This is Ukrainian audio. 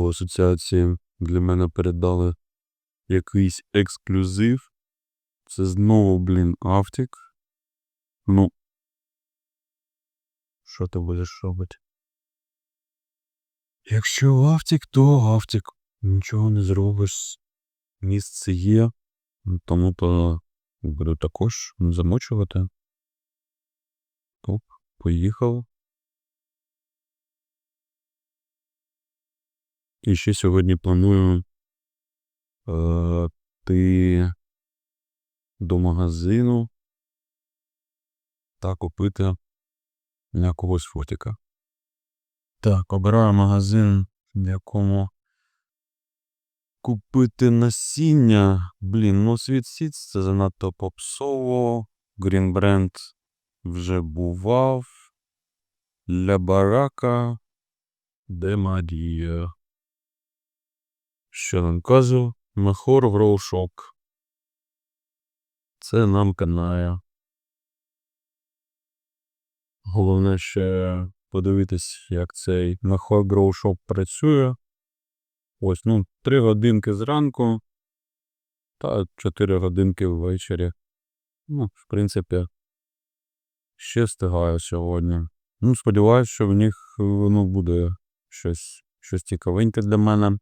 О, асоціації для мене передали якийсь ексклюзив. Це знову, блін, Автік. Ну. Що ти будеш робити? Якщо Автік, то Автік. Нічого не зробиш. Місце є. Тому то буду також замочувати. Топ, поїхав. І ще сьогодні планую е, ти до магазину та купити якогось фотика. Так, обираю магазин, в якому купити насіння. Блін, ну світ Seeds це занадто попсово. Green Brand вже бував. Для барака. Де Марія? Що нам кажу? Мехор Гроушок. Це нам канає. Головне ще подивитись, як цей Мехор Гроушок працює. Ось, ну, 3 годинки зранку та 4 годинки ввечері. Ну, в принципі, ще встигаю сьогодні. Ну, сподіваюся, що в них ну, буде щось, щось цікавеньке для мене.